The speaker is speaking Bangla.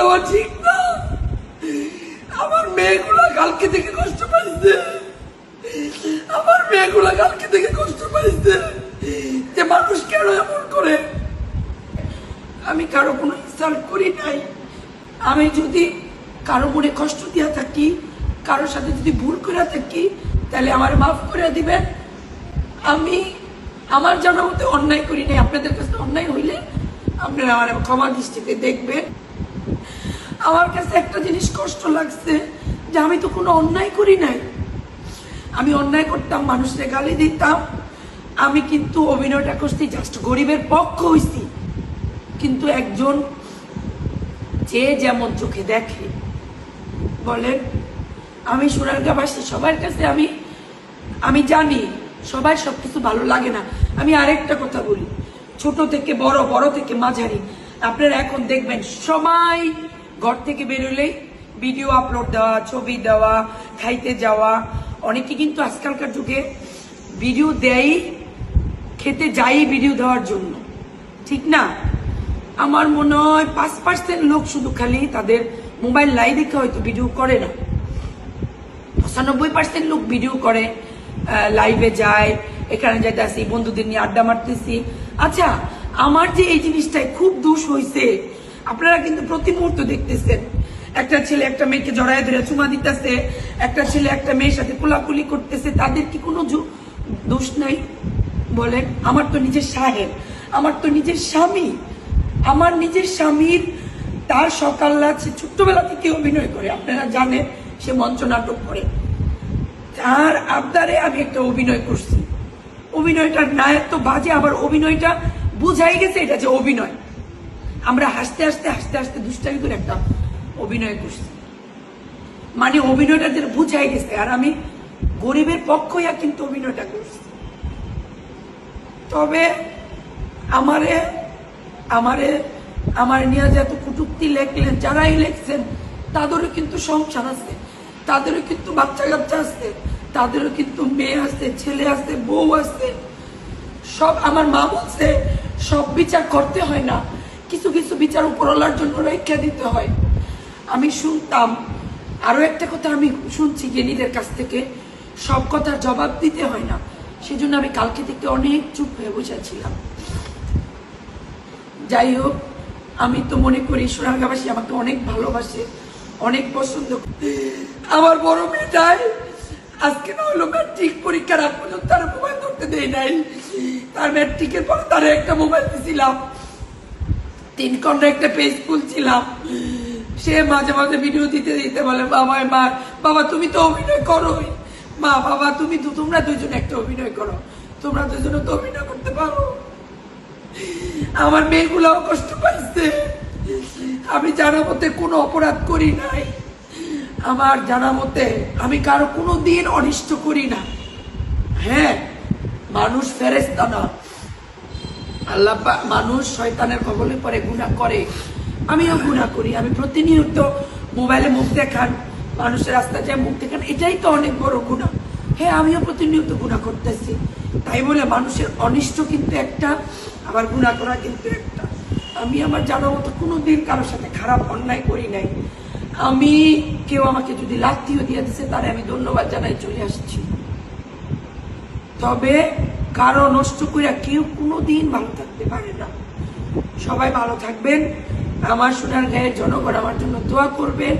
দেওয়া ঠিক না। আমার মেয়েগুলা কালকে থেকে কষ্ট পাইছে। আমার মেয়েগুলা কালকে থেকে কষ্ট পাইছে। যে মানুষ কেন এমন করে? আমি কারও কোনো ইনসাল্ট করি নাই। আমি যদি কারও মনে কষ্ট দিয়া থাকি কারোর সাথে যদি ভুল করে থাকি, তাহলে আমার মাফ করে দিবেন। আমি আমার জানা মতে অন্যায় করি নাই। আপনাদের কাছে অন্যায় হইলে আপনারা আমার ক্ষমা দৃষ্টিতে দেখবেন। আমার কাছে একটা জিনিস কষ্ট লাগছে যে আমি তো কোনো অন্যায় করি নাই। আমি অন্যায় করতাম, মানুষের গালি দিতাম। আমি কিন্তু অভিনয়টা করছি জাস্ট গরিবের পক্ষ হইছি। কিন্তু একজন যে যেমন চোখে দেখে, বলেন, আমি সোনারগাঁবাসী সবার কাছে আমি আমি জানি সবাই সব কিছু ভালো লাগে না। আমি আরেকটা কথা বলি, ছোট থেকে বড় বড় থেকে মাঝারি, আপনারা এখন দেখবেন সবাই ঘর থেকে বেরোলেই ভিডিও আপলোড দেওয়া, ছবি দেওয়া, খাইতে যাওয়া। অনেকে কিন্তু আজকালকার যুগে ভিডিও দেয় খেতে যাই ভিডিও দেওয়ার জন্য। ঠিক না? আমার মনে হয় পাঁচ পার্সেন্ট লোক শুধু খালি তাদের মোবাইল লাই দেখে হয়তো ভিডিও করে না। পঁচানব্বই পার্সেন্ট লোক ভিডিও করে লাইভে যায়, এখানে যাইতে আসি বন্ধুদের নিয়ে আড্ডা মারতেছি। আচ্ছা আমার যে এই জিনিসটাই খুব দোষ হয়েছে আপনারা কিন্তু প্রতি মুহূর্ত দেখতেছেন, একটা ছেলে একটা মেয়েকে জড়ায় ধরে চুমা দিতেছে, একটা ছেলে একটা মেয়ের সাথে কোলাকুলি করতেছে, তাদের কি কোনো দোষ নাই? বলেন, আমার তো নিজের সাহেব, আমার তো নিজের স্বামী, আমার নিজের স্বামীর তার সকাল আছে, ছোট্টবেলা থেকে অভিনয় করে, আপনারা জানেন, সে মঞ্চ নাটক করে। তার আবদারে আমি একটা অভিনয় করছি। অভিনয়টার নায়ক তো বাজে, আবার অভিনয়টা বুঝাই গেছে এটা যে অভিনয়। আমরা হাসতে হাসতে হাসতে হাসতে দুষ্টামি করে একটা অভিনয় করছি। মানে অভিনয়টা যেটা বুঝাই গেছে, আর আমি গরিবের পক্ষ কিন্তু অভিনয়টা করছি। তবে আমারে আমারে, আমার নিয়ে যে এত কুটুক্তি লেখলেন, যারাই লেখছেন, তাদেরও কিন্তু সংসার আছে, তাদেরও কিন্তু বাচ্চা কাচ্চা আছে, তাদেরও কিন্তু মেয়ে আছে, ছেলে আছে, বউ আছে। সব আমার মা বলছে, সব বিচার করতে হয় না। কিছু কিছু বিচার উপরওয়ালার জন্য রেখা দিতে হয়। আমি শুনতাম আরও একটা কথা আমি শুনছি জ্ঞানীদের কাছ থেকে, সব কথার জবাব দিতে হয় না। সেজন্য আমি কালকে থেকে অনেক চুপ হয়ে বসেছিলাম যাই হোক, আমি তো মনে করি সোনারগাঁবাসী আমাকে অনেক ভালোবাসে, অনেক পছন্দ। আমার বড় মেয়েটাই আজকে না হলো ম্যাট্রিক পরীক্ষার আগ পর্যন্ত তার মোবাইল ধরতে দেয় নাই। তার ম্যাট্রিকের পর তার একটা মোবাইল দিয়েছিলাম তিন কন্যা একটা পেজ খুলছিলাম। সে মাঝে মাঝে ভিডিও দিতে দিতে বলে, বাবা মা, বাবা, তুমি তো অভিনয় করোই। মা, বাবা, তুমি তোমরা দুজন একটা অভিনয় করো। তোমরা দুজনে তো অভিনয় করতে পারো। আমার মেয়েগুলাও কষ্ট পাইছে। আমি জানা মতে কোনো অপরাধ করি নাই। আমার জানা মতে আমি কারও কোনো দিন অনিষ্ট করি না। হ্যাঁ মানুষ ফেরেস্তা না। আল্লাহ মানুষ শয়তানের কবলে পরে গুণা করে। আমিও গুণা করি, আমি প্রতিনিয়ত মোবাইলে মুখ দেখান, মানুষের রাস্তা যায় মুখ দেখান, এটাই তো অনেক বড় গুণা হ্যাঁ আমিও প্রতিনিয়ত গুণা করতেছি। তাই বলে মানুষের অনিষ্ট কিন্তু একটা, আবার গুণা করা কিন্তু একটা। আমি আমার জানা মতো কোনো দিন কারোর সাথে খারাপ অন্যায় করি নাই। আমি কেউ আমাকে যদি লাত্তিও দিয়ে দিছে, তারে আমি ধন্যবাদ জানাই চলে আসছি। তবে কারও নষ্ট করিয়া কেউ কোনোদিন ভালো থাকতে পারে না। সবাই ভালো থাকবেন। আমার সোনার গায়ের জনগণ আমার জন্য দোয়া করবেন।